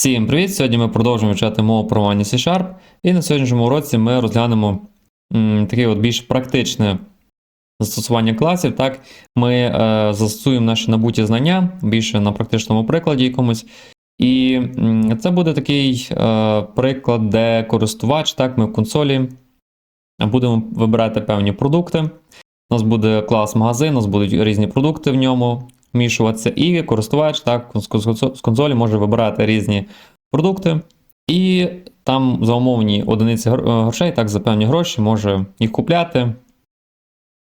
Всім привіт! Сьогодні ми продовжуємо вивчати мову програмування C-Sharp. І на сьогоднішньому уроці ми розглянемо м, таке от більш практичне застосування класів. Так, Ми е, застосуємо наші набуті знання більше на практичному прикладі якомусь. І м, це буде такий е, приклад, де користувач, так, ми в консолі будемо вибирати певні продукти. У нас буде клас магазин, у нас будуть різні продукти в ньому вмішуватися, і користувач так, з консолі може вибирати різні продукти, і там за умовні одиниці е, грошей, так, за певні гроші, може їх купляти.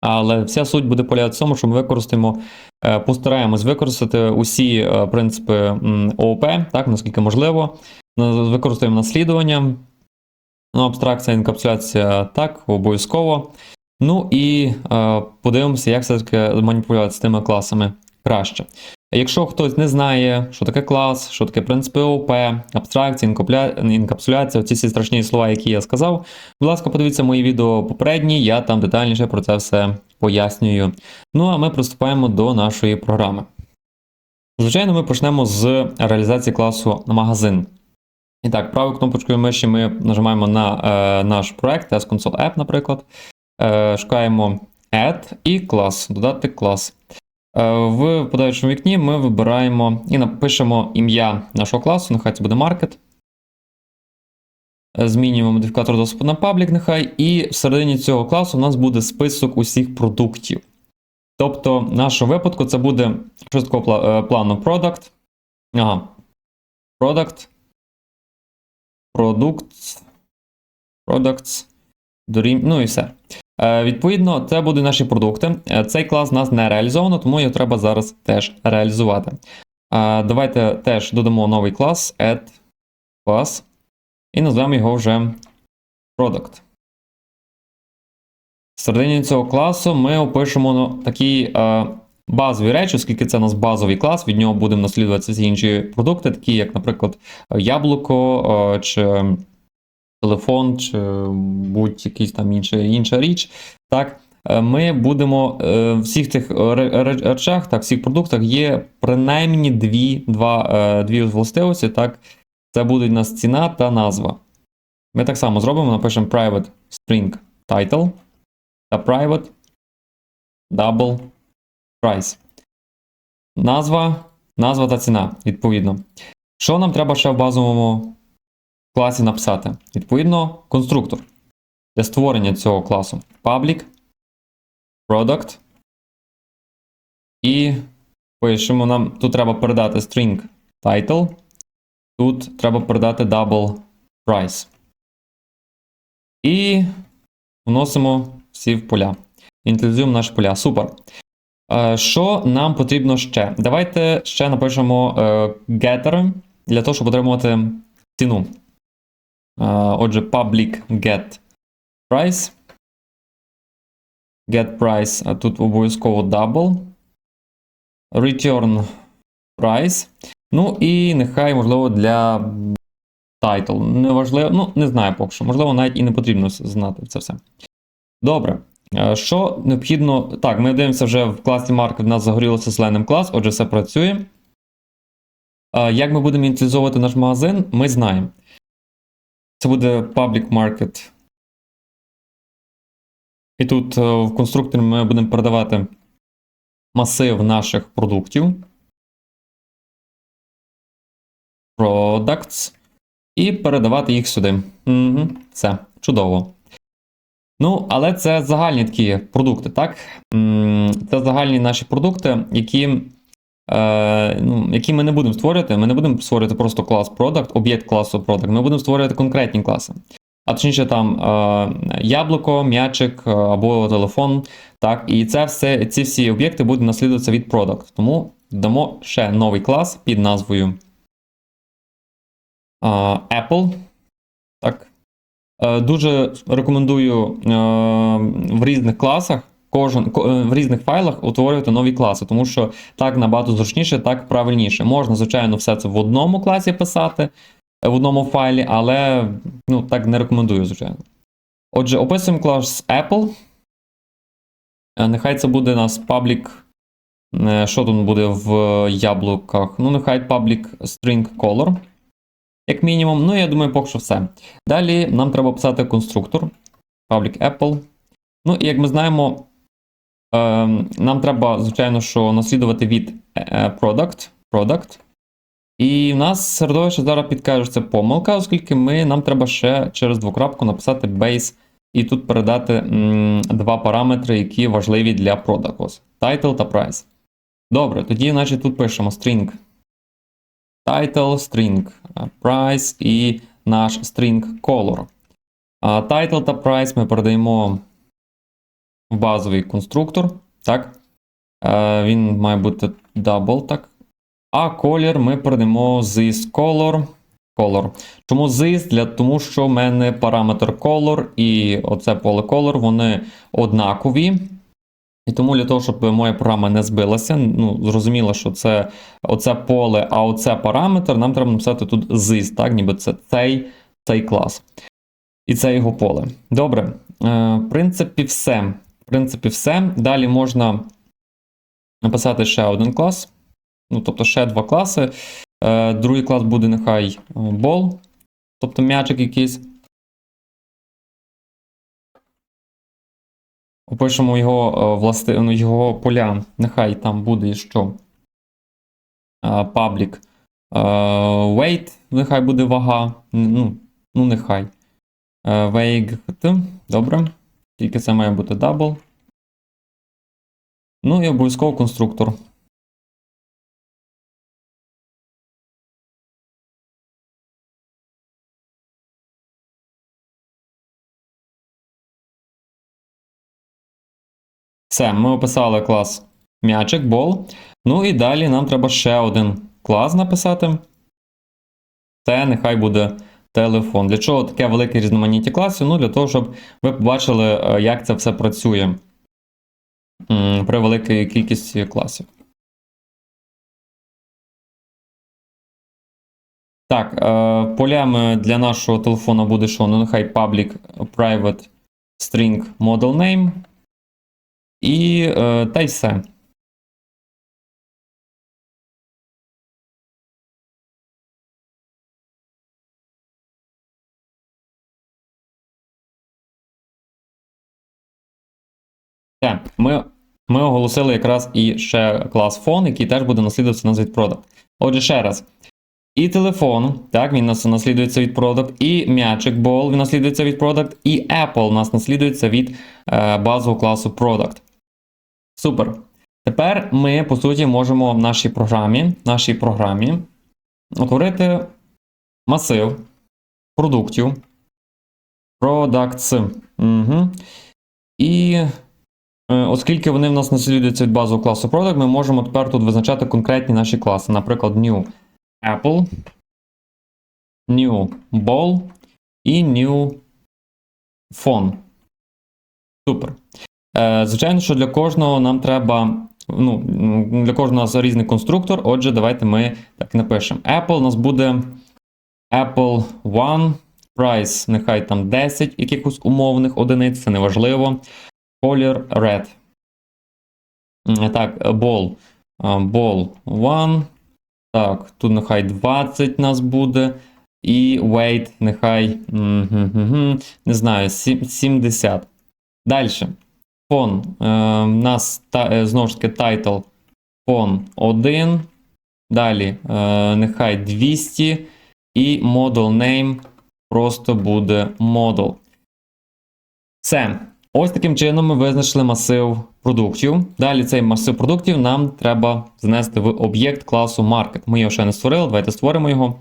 Але вся суть буде полягати в тому, що ми використаємо, е, постараємось використати усі е, принципи ООП, так, наскільки можливо. Використаємо наслідування, ну, абстракція, інкапсуляція так, обов'язково. Ну і подивимося, як все-таки маніпулювати з тими класами краще. Якщо хтось не знає, що таке клас, що таке принципи ООП, абстракція, інкапсуляція, ці всі страшні слова, які я сказав, будь ласка, подивіться мої відео попередні, я там детальніше про це все пояснюю. Ну а ми приступаємо до нашої програми. Звичайно, ми почнемо з реалізації класу магазин. І так, правою кнопочкою миші ми нажимаємо на е, наш проект, Test Console App, наприклад. Е, шукаємо Add і клас, додати клас. Е, В подаючому вікні ми вибираємо і напишемо ім'я нашого класу, нехай це буде market. Е, Змінюємо модифікатор доступу на паблік, нехай, і всередині цього класу у нас буде список усіх продуктів. Тобто, в нашому випадку це буде що такого е, плану product. Ага. Product. Products. Products. Дорім... Ну і все. Е, Відповідно, це будуть наші продукти. Е, Цей клас у нас не реалізовано, тому його треба зараз теж реалізувати. Е, Давайте теж додамо новий клас add class і назвемо його вже product. Всередині цього класу ми опишемо ну, такі базові речі, оскільки це у нас базовий клас, від нього будемо наслідувати всі інші продукти, такі як, наприклад, яблуко чи телефон, чи будь-якийсь там інша, інша річ. Так, Е, ми будемо е, в всіх цих ре- ре- речах, так, всіх продуктах є принаймні дві, два, е, дві властивості. Так, це будуть у нас ціна та назва. Ми так само зробимо, напишемо private string title та private double price. Назва, назва та ціна, відповідно. Що нам треба ще в базовому класі написати? Відповідно, конструктор для створення цього класу. Public, product. І пишемо нам, тут треба передати string title. Тут треба передати double price. І вносимо всі в поля. Ініціалізуємо наші поля. Супер. Е, Що нам потрібно ще? Давайте ще напишемо е, getter для того, щоб отримувати ціну. Отже, public get price. Get price, а тут обов'язково double. Return price. Ну і нехай, можливо, для title. Неважливо, ну, не знаю поки що. Можливо, навіть і не потрібно знати це все. Добре. Що необхідно. Так, ми дивимося вже в класі Market, в нас загорілося зеленим клас, отже, все працює. Як ми будемо ініціалізовувати наш магазин, ми знаємо. Це буде Public Market. І тут е, в конструкторі ми будемо передавати масив наших продуктів. Products. І передавати їх сюди. Угу, Все, чудово. Ну, але це загальні такі продукти, так? Це загальні наші продукти, які, ну, які ми не будемо створювати. Ми не будемо створювати просто клас product, об'єкт класу product. Ми будемо створювати конкретні класи. А точніше, там е, яблуко, м'ячик е, або телефон. Так, і це все, ці всі об'єкти будуть наслідуватися від product. Тому дамо ще новий клас під назвою е, Apple. Так. Е, Дуже рекомендую е, в різних класах, кожен, е, в різних файлах утворювати нові класи, тому що так набагато зручніше, так правильніше. Можна, звичайно, все це в одному класі писати, е, в одному файлі, але ну, так не рекомендую, звичайно. Отже, описуємо клас Apple. Е, Нехай це буде у нас е, Що тут буде в яблуках? Ну, нехай public string color. як мінімум. Ну, я думаю, поки що все. Далі нам треба писати конструктор. Public Apple. Ну, і як ми знаємо, нам треба, звичайно, що наслідувати від е, product. product. І в нас середовище зараз підкаже, що це помилка, оскільки ми, нам треба ще через двокрапку написати base і тут передати м, два параметри, які важливі для product. Title та price. Добре, тоді, значить, тут пишемо string title, string е, price і наш string color. Title та price ми передаємо базовий конструктор. Так? Е, Він має бути double, так. А колір ми передаємо this color. color. Чому this? Для, тому що в мене параметр color і оце поле color, вони однакові. І тому для того, щоб моя програма не збилася, ну, зрозуміло, що це оце поле, а оце параметр, нам треба написати тут this, так, ніби це цей, цей клас. І це його поле. Добре. Е, в принципі, все. Принципі, все. Далі можна написати ще один клас. Ну, тобто ще два класи. Е, другий клас буде нехай е, ball, тобто м'ячик якийсь. Опишемо його е, власти, ну, його поля. Нехай там буде що. Public. Weight, нехай буде вага. Ну, ну нехай. Weight. Добре. Тільки це має бути double. Ну і обов'язково конструктор. Все, ми описали клас м'ячик, бол. Ну і далі нам треба ще один клас написати. Це нехай буде телефон. Для чого таке велике різноманіття класів? Ну, для того, щоб ви побачили, е, як це все працює при великій кількості класів. Так, е, полями для нашого телефона буде що? Ну, нехай public private string model name. І е, та й все. Ми, ми оголосили якраз і ще клас фон, який теж буде наслідуватися нас від product. Отже, ще раз. І телефон, так, він нас наслідується від product, і м'ячик ball він наслідується від product, і Apple нас наслідується від е, базового класу product. Супер. Тепер ми, по суті, можемо в нашій програмі, нашій програмі утворити масив продуктів. Products. Угу. І оскільки вони в нас наслідуються від базового класу Product, ми можемо тепер тут визначати конкретні наші класи. Наприклад, New Apple, New Ball і New Phone. Супер. Е, Звичайно, що для кожного нам треба. Ну, Для кожного нас різний конструктор. Отже, давайте ми так напишемо. Apple у нас буде Apple One. Price, нехай там 10 якихось умовних одиниць, це неважливо. Color red. Так, ball. Ball 1. Так, тут нехай 20 нас буде. І weight, нехай. Не знаю, 70. Далі. Фон. У нас е, знову ж таки title фон 1. Далі, е, нехай 200. І model name просто буде model. Все. Ось таким чином ми визначили масив продуктів. Далі цей масив продуктів нам треба занести в об'єкт класу Market. Ми його ще не створили. Давайте створимо його.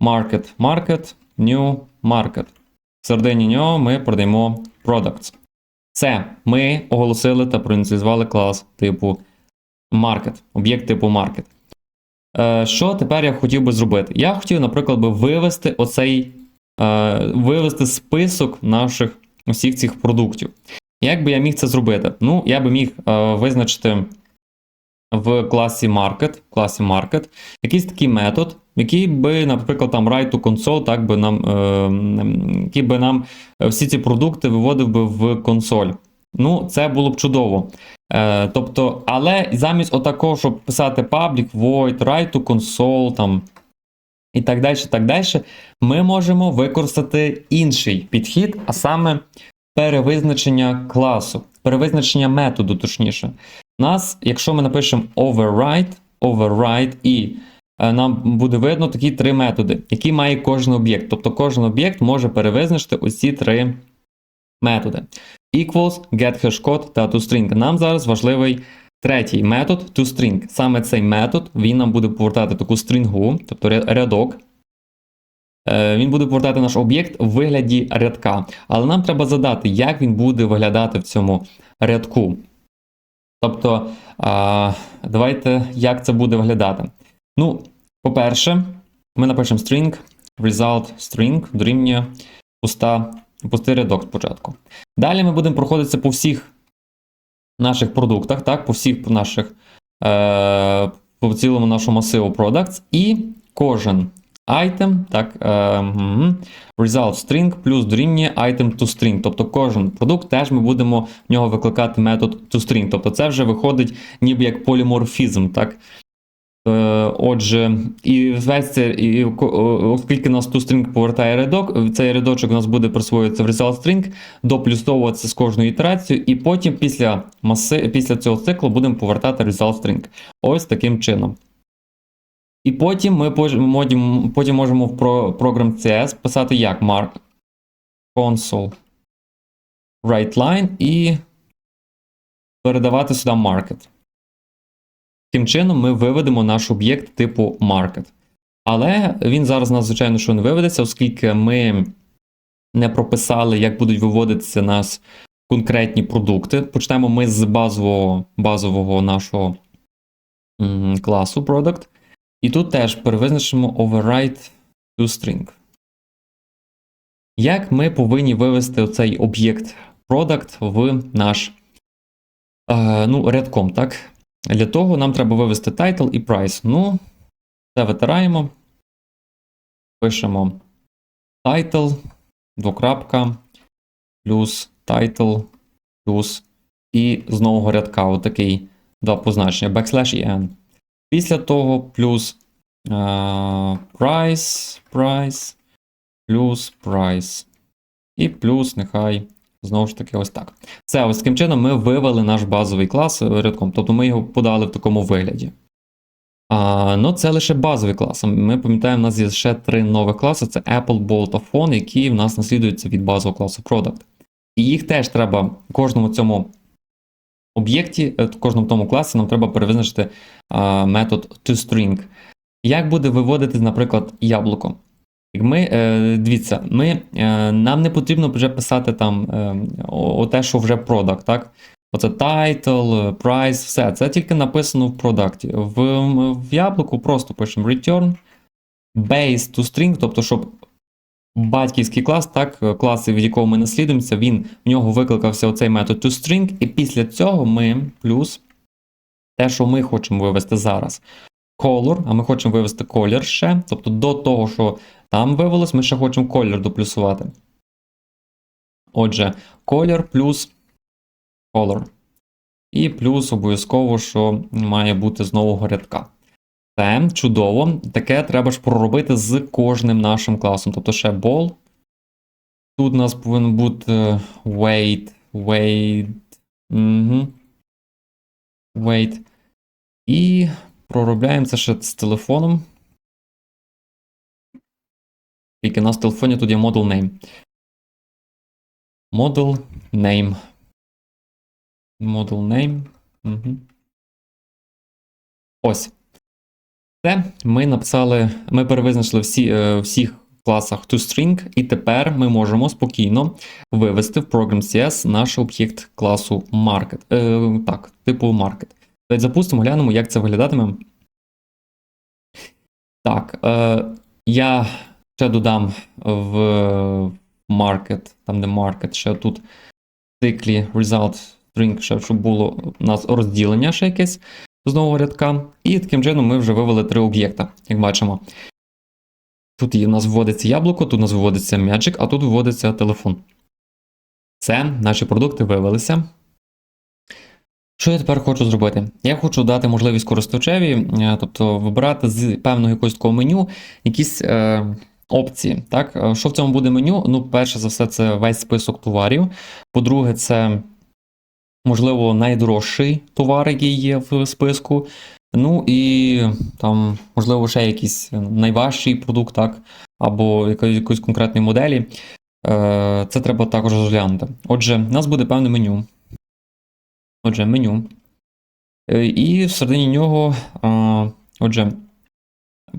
Market, Market, New Market. В середині нього ми продаємо Products. Це ми оголосили та проініціювали клас типу Market, об'єкт типу Market. Е, Що тепер я хотів би зробити? Я хотів, наприклад, би вивести оцей е, вивести список наших усіх цих продуктів. Як би я міг це зробити? Ну, я би міг е, визначити в класі Market, класі Market якийсь такий метод, який би, наприклад, там write to console, так би нам, е, який би нам всі ці продукти виводив би в консоль. Ну, це було б чудово. Е, тобто, але замість отакого, щоб писати public, void, write to console, там, і так далі, так далі, ми можемо використати інший підхід, а саме перевизначення класу, перевизначення методу, точніше. У нас, якщо ми напишемо override, override і е, нам буде видно такі три методи, які має кожен об'єкт. Тобто кожен об'єкт може перевизначити оці три методи. Equals, getHashCode та toString. Нам зараз важливий третій метод toString. Саме цей метод він нам буде повертати таку стрінгу, тобто рядок. Е, Він буде повертати наш об'єкт в вигляді рядка. Але нам треба задати, як він буде виглядати в цьому рядку. Тобто, давайте як це буде виглядати. Ну, по-перше, ми напишемо string, result string дорівнює пуста, пустий рядок спочатку. Далі ми будемо проходитися по всіх наших продуктах, так, по всіх наших, е, по цілому нашому масиву products, і кожен item, так, е, result string плюс дорівнює item to string. Тобто кожен продукт теж ми будемо в нього викликати метод toString. Тобто це вже виходить ніби як поліморфізм, так? Е, Отже, і весь це, і, оскільки нас toString повертає рядок, цей рядочок у нас буде присвоюватися в result string, доплюсовуватися з кожною ітерацією, і потім після, маси, після цього циклу будемо повертати result string. Ось таким чином. І потім ми потім можемо в про, програм CS писати як mark console write line і передавати сюди market. Таким чином, ми виведемо наш об'єкт типу market. Але він зараз у нас, звичайно, що не виведеться, оскільки ми не прописали, як будуть виводитися нас конкретні продукти. Почнемо ми з базового, базового нашого класу product. І тут теж перевизначимо override toString. Як ми повинні вивести оцей об'єкт product в наш е, ну, рядком, так? Для того нам треба вивести title і price. Ну, це витираємо. Пишемо title, двокрапка, плюс title, плюс і з нового рядка отакий два позначення backslash і n. Після того плюс е, price, price, плюс price. І плюс нехай знову ж таки ось так. Все, ось таким чином ми вивели наш базовий клас е, рядком, тобто ми його подали в такому вигляді. А, ну, це лише базовий клас. Ми пам'ятаємо, у нас є ще три нових класи: це Apple, Bolt та Phone, які в нас наслідуються від базового класу Product. І їх теж треба в кожному цьому об'єкті, е, в кожному тому класі нам треба перевизначити а, метод toString. Як буде виводити, наприклад, яблуко? Ми, е, дивіться, ми, е, нам не потрібно вже писати там е, о, те, що вже product, так? Оце title, price, все. Це тільки написано в продакті. В, в яблуку просто пишемо return base to string, тобто, щоб батьківський клас, так, клас, від якого ми наслідуємося, він в нього викликався оцей метод toString, і після цього ми плюс те, що ми хочемо вивести зараз. Color, а ми хочемо вивести колір ще. Тобто до того, що там вивелось, ми ще хочемо колір доплюсувати. Отже, колір плюс color. І плюс обов'язково, що має бути з нового рядка. Це чудово. Таке треба ж проробити з кожним нашим класом. Тобто ще ball. Тут у нас повинен бути е, weight, weight. Угу. Weight. І проробляємо це ще з телефоном. Тільки в телефоні тут є model name. Model name. Model name. Угу. Ось. Це ми написали, ми перевизначили всі, е, всіх класах toString, і тепер ми можемо спокійно вивести в Program CS наш об'єкт класу Market. Е, так, типу Market. Давайте запустимо, глянемо, як це виглядатиме. Так, е, я ще додам в Market, там де Market, ще тут в циклі Result String, ще щоб було у нас розділення ще якесь з нового рядка. І таким чином ми вже вивели три об'єкта, як бачимо. Тут у нас вводиться яблуко, тут у нас виводиться м'ячик, а тут виводиться телефон. Це наші продукти вивелися. Що я тепер хочу зробити? Я хочу дати можливість користувачеві, е, тобто вибирати з певного якогось такого меню якісь е, опції. Так? Е, Що в цьому буде меню? Ну, перше за все, це весь список товарів. По-друге, це, можливо, найдорожчий товар, який є в списку. Ну і там, можливо, ще якийсь найважчий продукт, так? або якоїсь, конкретної моделі. Е, Це треба також розглянути. Отже, у нас буде певне меню. Отже, меню. Е, І всередині нього, отже,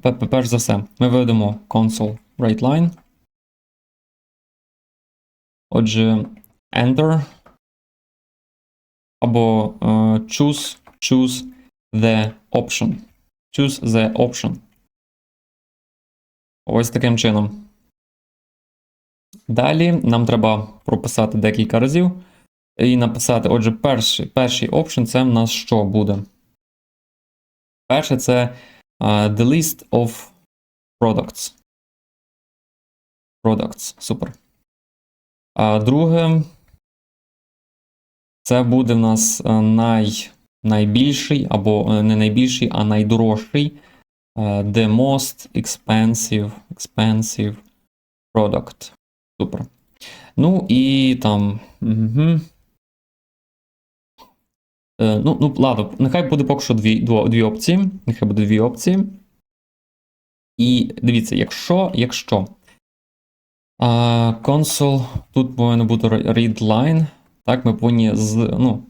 перш за все, ми виведемо console write line. Отже, enter. Або е, choose, choose the option. Choose the option. Ось таким чином. Далі нам треба прописати декілька разів і написати, отже, перший перший option це в нас що буде? Перше це the list of products. Products. Супер. А друге, це буде в нас най, найбільший, або е, не найбільший, а найдорожчий. The most expensive, expensive product. Супер. Ну і там. Угу. Е, ну, ну, ладно, нехай буде поки що дві, дві опції. Нехай буде дві опції. І дивіться, якщо, якщо console, тут повинно бути read line, так, ми повинні з, ну,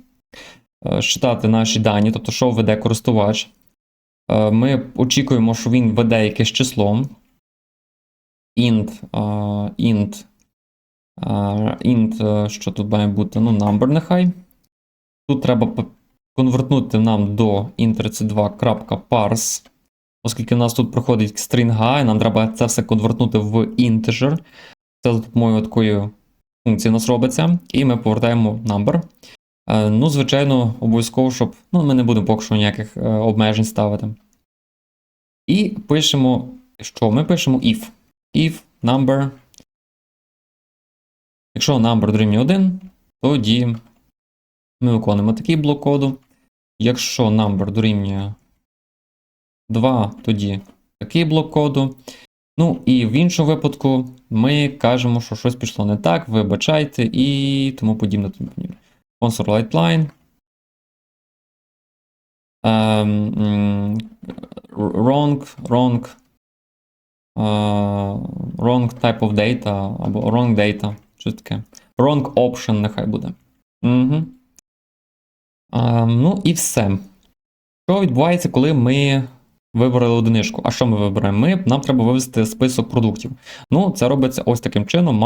е, считати наші дані, тобто, що веде користувач. Е, Ми очікуємо, що він веде якесь число. Int, int, int, що тут має бути? Ну, number нехай. Тут треба конвертнути нам до int32.parse, оскільки в нас тут проходить стрінга, і нам треба це все конвертнути в integer. Це за допомогою такої функції у нас робиться. І ми повертаємо number. Е, Ну, звичайно, обов'язково, щоб. Ну, ми не будемо поки що ніяких е, обмежень ставити. І пишемо, що? Ми пишемо if. If number. Якщо number дорівнює 1, тоді ми виконуємо такий блок коду. Якщо number дорівнює 2, тоді такий блок коду. Ну і в іншому випадку ми кажемо, що щось пішло не так, вибачайте і тому подібне. тому подібне. Console light line. Ем, м, wrong, wrong, е, wrong type of data або wrong data. Щось таке. Wrong option нехай буде. Угу. Ну і все. Що відбувається, коли ми вибрали одиничку? А що ми вибираємо? Ми, нам треба вивести список продуктів. Ну, це робиться ось таким чином.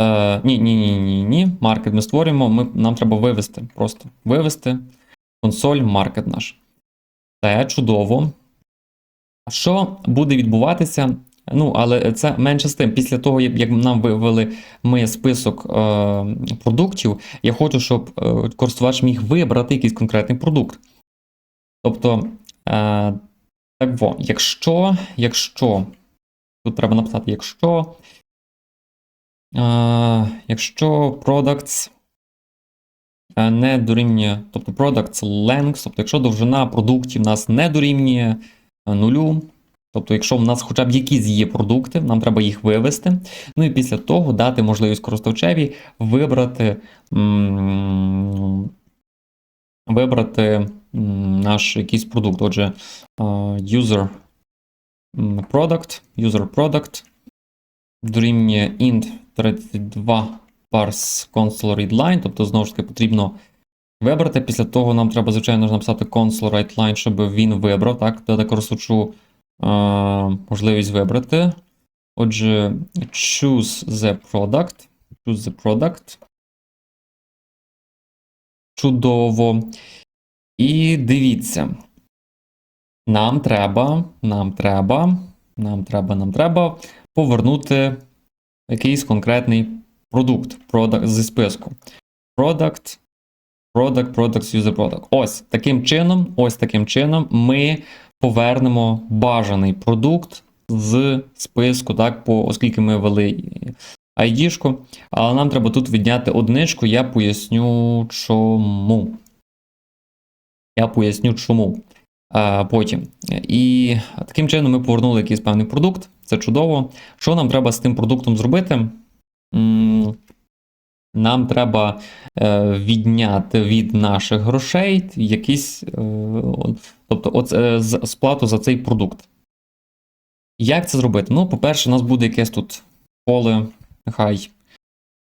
Е, ні, ні, ні, ні, ні. Market ми створюємо. Ми, нам треба вивести. Просто вивести консоль market наш. Це чудово. А що буде відбуватися? Ну, але це менше з тим. Після того, як нам вивели ми список е, продуктів, я хочу, щоб е, користувач міг вибрати якийсь конкретний продукт. Тобто, е, так во, якщо, якщо, тут треба написати, якщо, е, якщо products е, не дорівнює, тобто products length, тобто якщо довжина продуктів нас не дорівнює е, нулю, Тобто, якщо в нас хоча б якісь є продукти, нам треба їх вивести. Ну і після того дати можливість користувачеві вибрати, вибрати наш якийсь продукт. Отже, user product, user product дорівнює int 32 parse console read line, тобто, знову ж таки, потрібно вибрати. Після того нам треба, звичайно написати console write line, щоб він вибрав, так, дати користувачу можливість вибрати. Отже, choose the product. Choose the product. Чудово. І дивіться. Нам треба, нам треба, нам треба, нам треба повернути якийсь конкретний продукт product, зі списку. Product, product, products, user product. Ось таким чином, ось таким чином ми повернемо бажаний продукт з списку, так, по, оскільки ми ввели ID-шку, але нам треба тут відняти одиничку, я поясню чому. Я поясню чому. А, потім. І таким чином ми повернули якийсь певний продукт. Це чудово. Що нам треба з тим продуктом зробити? Нам треба е, відняти від наших грошей якісь, е, тобто оце, сплату за цей продукт. Як це зробити? Ну, по-перше, у нас буде якесь тут поле, нехай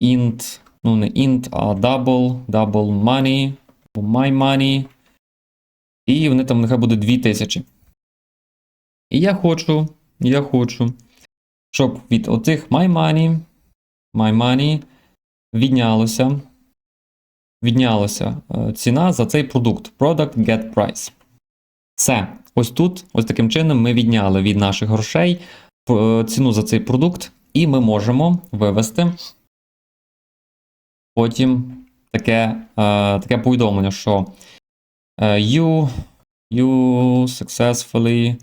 int, ну не int, а double, double money, my money. І вони там нехай буде 2000. І я хочу, я хочу, щоб від оцих my money, my money віднялося, віднялося е, ціна за цей продукт. Product get price. Все. Ось тут, ось таким чином, ми відняли від наших грошей е, ціну за цей продукт, і ми можемо вивести потім таке, е, таке повідомлення, що you, you successfully,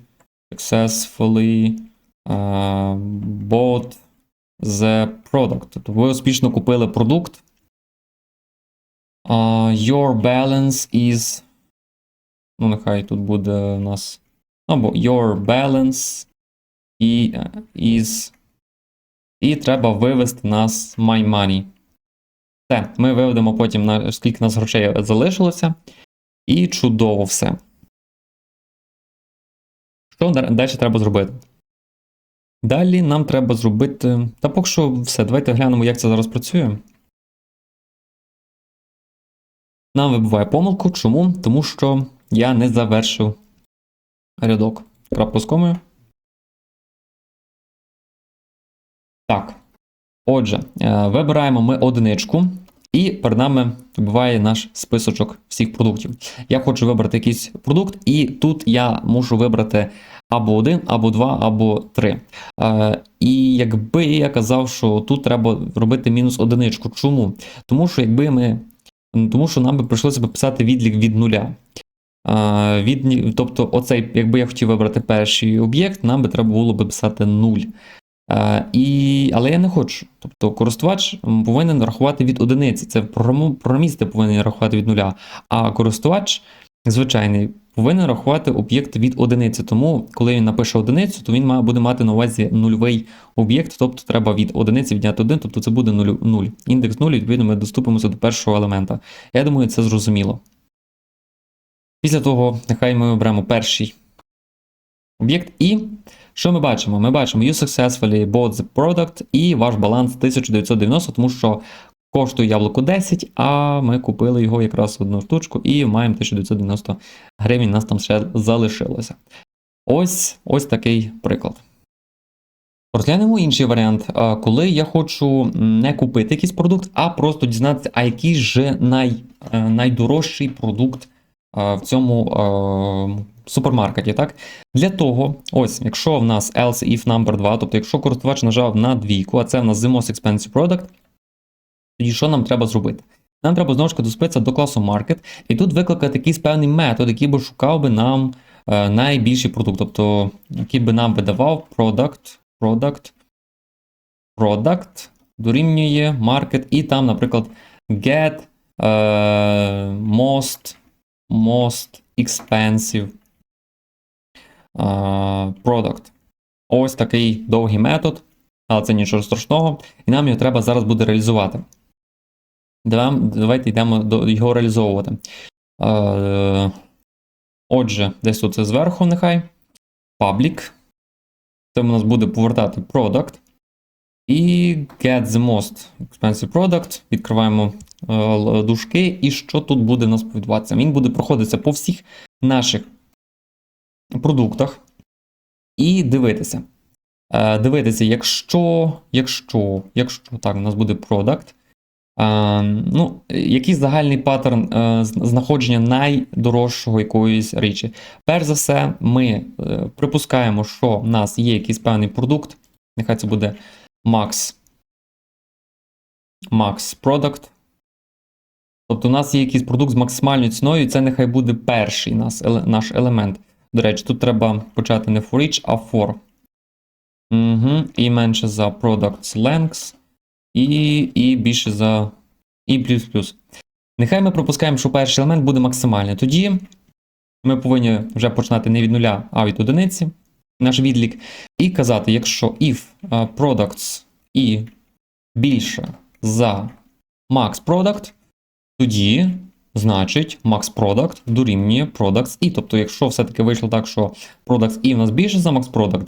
successfully bought the product. Тобто ви успішно купили продукт. Uh, your balance is. Ну, нехай тут буде у нас. Або your balance і, е, is. І треба вивести нас my money. Все, ми виведемо потім, на, скільки нас грошей залишилося. І чудово все. Що далі треба зробити? Далі нам треба зробити. Та поки що все, давайте глянемо, як це зараз працює. Нам вибиває помилку. Чому? Тому що я не завершив рядок. Крапку з комою. Так. Отже, е, вибираємо ми одиничку, і перед нами вибиває наш списочок всіх продуктів. Я хочу вибрати якийсь продукт, і тут я можу вибрати або один, або два, або три. Е, і якби я казав, що тут треба робити мінус одиничку. Чому? Тому що якби ми. Тому що нам би прийшлося писати відлік від нуля. Е, від, тобто, оцей, якби я хотів вибрати перший об'єкт, нам би треба було б писати 0. Е, і, але я не хочу. Тобто користувач повинен рахувати від одиниці. Це програмісти повинні рахувати від нуля. А користувач звичайний повинен рахувати об'єкт від одиниці. Тому, коли він напише одиницю, то він буде мати на увазі нульовий об'єкт, тобто треба від одиниці відняти один, тобто це буде 0. 0. Індекс 0, відповідно, ми доступимося до першого елемента. Я думаю, це зрозуміло. Після того, нехай ми оберемо перший об'єкт. І що ми бачимо? Ми бачимо You successfully bought the product і ваш баланс 1990, тому що коштує яблуко 10, а ми купили його якраз одну штучку і маємо 1990 гривень, нас там ще залишилося. Ось ось такий приклад. Розглянемо інший варіант, коли я хочу не купити якийсь продукт, а просто дізнатися, а який же най, е, найдорожчий продукт в цьому супермаркеті. Так? Для того, ось, якщо в нас else if number 2, тобто якщо користувач нажав на двійку, а це в нас the most expensive product, тоді що нам треба зробити? Нам треба знову ж таки доступитися до класу Market, і тут викликати якийсь певний метод, який би шукав би нам е, найбільший продукт, тобто який би нам би давав product, product, product, дорівнює market, і там, наприклад, get е, most, most expensive product. Ось такий довгий метод, але це нічого страшного, і нам його треба зараз буде реалізувати. Давайте йдемо його реалізовувати. Е, Отже, десь тут це зверху нехай. Public. Це у нас буде повертати product. І get the most expensive product. Відкриваємо е, дужки. І що тут буде у нас відбуватися? Він буде проходитися по всіх наших продуктах і дивитися. Е, дивитися, якщо, якщо, якщо так, у нас буде product. Е, ну, який загальний паттерн е, знаходження найдорожчого якоїсь речі. Перш за все, ми припускаємо, що в нас є якийсь певний продукт. Нехай це буде Max. Max Product. Тобто у нас є якийсь продукт з максимальною ціною, і це нехай буде перший наш елемент. До речі, тут треба почати не for each, а for. Угу. І менше за products length. і, і більше за і плюс плюс. Нехай ми пропускаємо, що перший елемент буде максимальний. Тоді ми повинні вже починати не від нуля, а від одиниці, наш відлік, і казати, якщо if е, products і більше за max product, тоді, значить, max product дорівнює products і. Тобто, якщо все-таки вийшло так, що products і в нас більше за max product,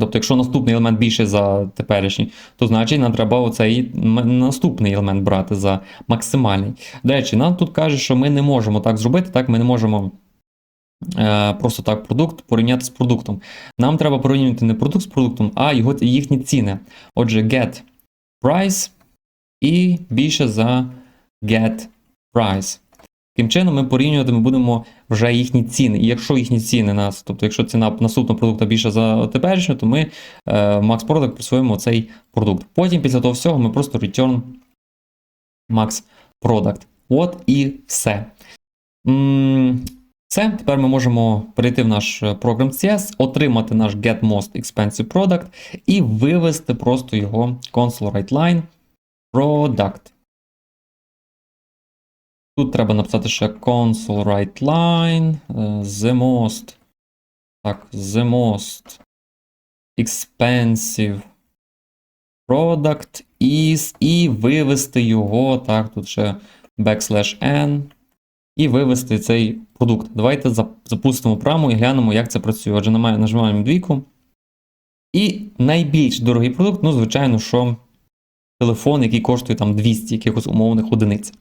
тобто, якщо наступний елемент більше за теперішній, то значить нам треба оцей наступний елемент брати за максимальний. До речі, нам тут каже, що ми не можемо так зробити, так ми не можемо. е, Просто так продукт порівняти з продуктом. Нам треба порівнювати не продукт з продуктом, а його їхні ціни. Отже, get price і більше за get price. Таким чином, ми порівнювати ми будемо вже їхні ціни. І якщо їхні ціни нас, тобто, якщо ціна наступного продукту більше за теперішню, то ми е, Max Product присвоїмо цей продукт. Потім, після того всього, ми просто return Max Product. От і все. Все, тепер ми можемо перейти в наш е, програм CS, отримати наш Get Most Expensive Product і вивести просто його console write line product. Тут треба написати ще console write line, е, the most. Так, the most expensive product is і вивести його. Так, тут ще backslash n. І вивести цей продукт. Давайте запустимо програму і глянемо, як це працює. Отже, нажимаємо двійку. І найбільш дорогий продукт, ну, звичайно, що телефон, який коштує там 200 якихось умовних одиниць.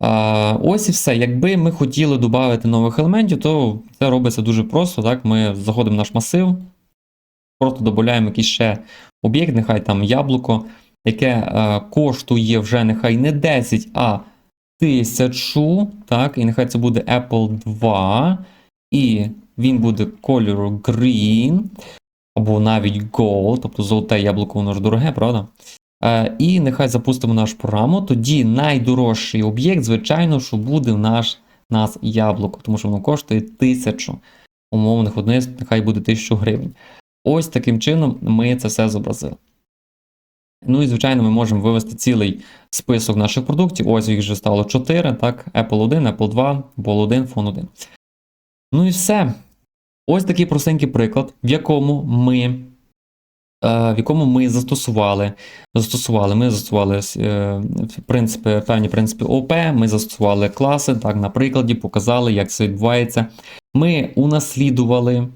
Ось і все. Якби ми хотіли додати нових елементів, то це робиться дуже просто. Так? Ми заходимо в наш масив, просто додаємо якийсь ще об'єкт, нехай там яблуко, яке е, коштує вже нехай не 10, а 1000. Так? І нехай це буде Apple 2. І він буде кольору green, або навіть gold, тобто золоте яблуко, воно ж дороге, правда? Е, і нехай запустимо нашу програму. Тоді найдорожчий об'єкт, звичайно, що буде в наш нас яблуко, тому що воно коштує 1000 умовних одиниць, нехай буде 1000 гривень. Ось таким чином ми це все зобразили. Ну і, звичайно, ми можемо вивести цілий список наших продуктів. Ось їх вже стало 4, так, Apple 1, Apple 2, Ball 1, Phone 1. Ну і все. Ось такий простенький приклад, в якому ми в якому ми застосували, застосували, ми застосували е, принципи, певні принципи ОП, ми застосували класи, так, на прикладі, показали, як це відбувається. Ми унаслідували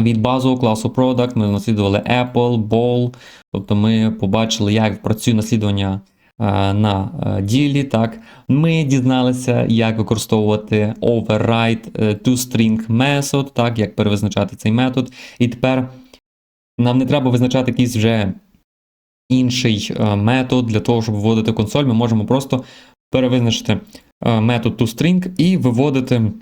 від базового класу Product, ми унаслідували Apple, Ball, тобто ми побачили, як працює наслідування е, на е, ділі. Так. Ми дізналися, як використовувати override е, toString method, так, як перевизначати цей метод. І тепер нам не треба визначати якийсь вже інший е, метод для того, щоб виводити консоль. Ми можемо просто перевизначити е, метод toString і виводити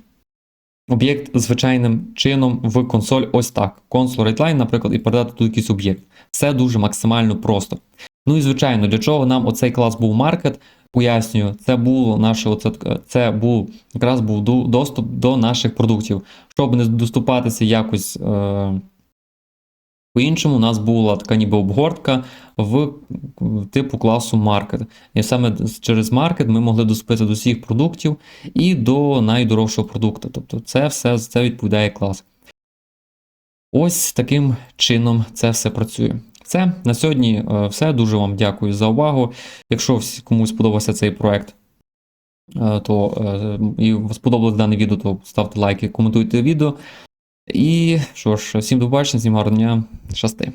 об'єкт звичайним чином в консоль ось так. Console WriteLine, наприклад, і передати тут якийсь об'єкт. Все дуже максимально просто. Ну і звичайно, для чого нам оцей клас був маркет, пояснюю, це було наше, оце, це був якраз був доступ до наших продуктів. Щоб не доступатися якось. Е, по-іншому, у нас була така ніби обгортка в типу класу маркет. І саме через маркет ми могли доступити до всіх продуктів і до найдорожчого продукту. Тобто це все це відповідає клас. Ось таким чином це все працює. Все, на сьогодні е, все. Дуже вам дякую за увагу. Якщо комусь сподобався цей проект, е, то е, і сподобалось дане відео, то ставте лайки, коментуйте відео. І що ж, всім до побачення, всім гарного дня, щасти.